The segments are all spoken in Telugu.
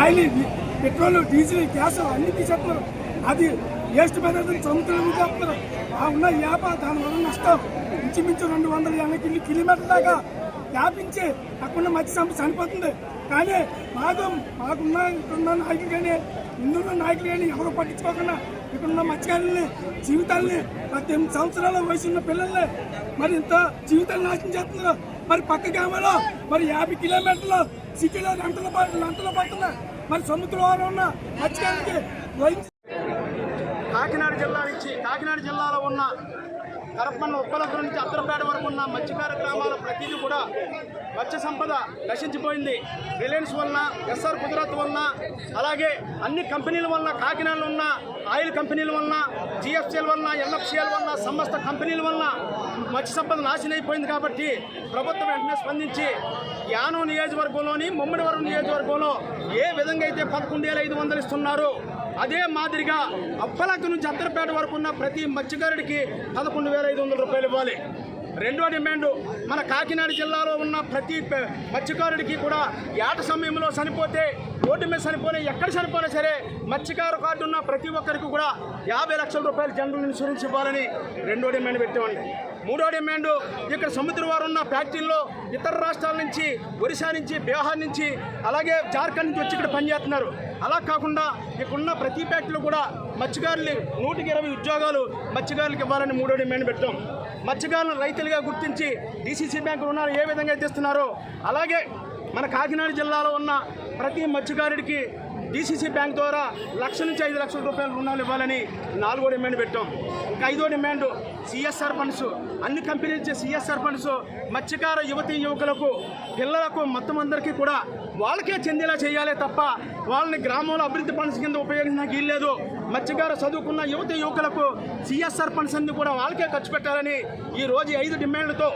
ఆయిల్ పెట్రోల్ డీజిల్ గ్యాస్ అన్ని తీసేస్తున్నారు. అది వేస్ట్ పదార్థం సముద్రం చేస్తున్నారు ఆ ఉన్న యాప దానివల్ల నష్టం. ఇంచుమించు రెండు వందల ఎనభై కిలో కిలోమీటర్ దాకా వ్యాపించి అక్కడ మధ్య సంపద చనిపోతుంది. కానీ మాకు మాకున్న ఇక్కడున్న నాయకులు కానీ ముందున్న నాయకులు కానీ ఎవరు పట్టించుకోకుండా ఇక్కడున్న మత్స్యకారుల్ని జీవితాల్ని పద్దెనిమిది సంవత్సరాల వయసు ఉన్న పిల్లల్ని మరి ఇంత జీవితాన్ని నాశనం చేస్తున్నారు. మరి పక్క గ్రామంలో మరి యాభై కిలోమీటర్లు సిటీలో గంటల పాటు గంటల పడుతున్నా మరి సముద్రవారం ఉన్న మత్స్యకారులకి కాకినాడ జిల్లా నుంచి కాకినాడ జిల్లాలో ఉన్న కరపన్న ఉప్పలపురం నుంచి అత్తరపేట వరకు ఉన్న మత్స్యకార గ్రామాల ప్రతిదీ కూడా మత్స్య సంపద నశించిపోయింది. రిలయన్స్ వలన ఎస్ఆర్ కుదరత్ వలన అలాగే అన్ని కంపెనీల వలన కాకినాడలో ఉన్న ఆయిల్ కంపెనీల వలన జిఎఫ్సిఎల్ వలన ఎన్ఎఫ్సిఎల్ వలన సమస్త కంపెనీల వలన మత్స్య సంపద నాశనం అయిపోయింది కాబట్టి ప్రభుత్వం వెంటనే స్పందించి యానం నియోజకవర్గంలోని ముమ్మడివరం నియోజకవర్గంలో ఏ విధంగా అయితే పదకొండు వేల ఐదు వందలు ఇస్తున్నారు అదే మాదిరిగా అప్పలక నుంచి అత్తరపేట వరకు ఉన్న ప్రతి మత్స్యకారుడికి పదకొండు వేల ఐదు వందల రూపాయలు ఇవ్వాలి. రెండో డిమాండ్ మన కాకినాడ జిల్లాలో ఉన్న ప్రతి మత్స్యకారుడికి కూడా ఏట సమయంలో చనిపోతే రోడ్డు మీద చనిపోయినా ఎక్కడ చనిపోయినా సరే మత్స్యకారు కార్డు ఉన్న ప్రతి ఒక్కరికి కూడా యాభై లక్షల రూపాయలు జనరల్ ఇన్సూరెన్స్ ఇవ్వాలని రెండో డిమాండ్ పెట్టేవాడి మూడో డిమాండ్ ఇక్కడ సముద్రం వారు ఉన్న ఫ్యాక్టరీల్లో ఇతర రాష్ట్రాల నుంచి ఒరిస్సా నుంచి బీహార్ నుంచి అలాగే జార్ఖండ్ నుంచి వచ్చి ఇక్కడ పనిచేస్తున్నారు. అలా కాకుండా ఇక్కడున్న ప్రతి ఫ్యాక్టరీలో కూడా మత్స్యకారులు నూటికి ఇరవై ఉద్యోగాలు మత్స్యకారులకు ఇవ్వాలని మూడో డిమాండ్ పెట్టాం. మత్స్యకారులను రైతులుగా గుర్తించి డీసీసీ బ్యాంకు రుణాలు ఏ విధంగా అయితే ఇస్తున్నారో అలాగే మన కాకినాడ జిల్లాలో ఉన్న ప్రతి మత్స్యకారుడికి డీసీసీ బ్యాంక్ ద్వారా లక్ష నుంచి ఐదు లక్షల రూపాయల రుణాలు ఇవ్వాలని నాలుగో డిమాండ్ పెట్టాం. ఇంకా ఐదో డిమాండ్ సిఎస్ఆర్ ఫండ్స్ అన్ని కంపెనీలు ఇచ్చే సిఎస్ఆర్ ఫండ్స్ మత్స్యకార యువతి యువకులకు పిల్లలకు మొత్తం అందరికీ కూడా వాళ్ళకే చెందేలా చేయాలి తప్ప వాళ్ళని గ్రామంలో అభివృద్ధి ఫండ్స్ కింద ఉపయోగించడానికి వీల్లేదు మత్స్యకార చదువుకున్న యువతి యువకులకు సిఎస్ఆర్ ఫండ్స్ అన్ని కూడా వాళ్ళకే ఖర్చు పెట్టాలని ఈ రోజు ఐదు డిమాండ్లతో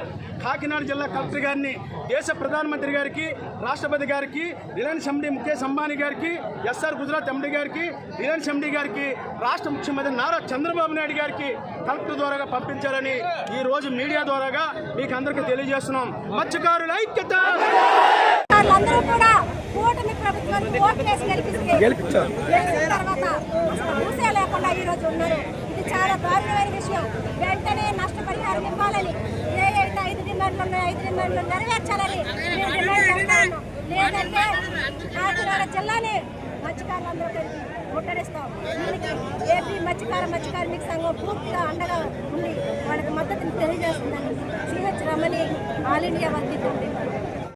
కాకినాడ జిల్లా కలెక్టర్ గారిని దేశ ప్రధానమంత్రి గారికి రాష్ట్రపతి గారికి రిలయన్స్ ఎండీ ముఖేష్ అంబానీ గారికి ఎస్ఆర్ గుజరాత్ ఎండీ గారికి రిలయన్స్ ఎండీ గారికి రాష్ట్ర ముఖ్యమంత్రి నారా చంద్రబాబు నాయుడు గారికి కలెక్టర్ ద్వారాగా పంపించాలని ఈ రోజు మీడియా ద్వారాగా మీకు అందరికీ తెలియజేస్తున్నాం. మత్స్యకారుల ఐక్యత! వాళ్ళందరూ కూడా కూటమి ప్రభుత్వానికి ఓట్లు వేసి గెలిపిస్తే గెలిపించారు. గెలిచిన తర్వాత అసలు ఊసే లేకుండా ఈ రోజు ఉన్నారు. ఇది చాలా దారుణమైన విషయం. వెంటనే నష్టపరిహారం ఇవ్వాలని డిమాండ్లు నెరవేర్చాలని మేము డిమాండ్ చేస్తాము లేదంటే కాకినాడ జిల్లాని మత్స్యకారులందరూ కలిపి ముట్టడిస్తాం. దీనికి ఏపీ మత్స్యకార మత్స్యకార్మిక సంఘం పూర్తిగా అండగా ఉండి వాళ్ళకి మద్దతుని తెలియజేస్తుందని CH Ramani all India working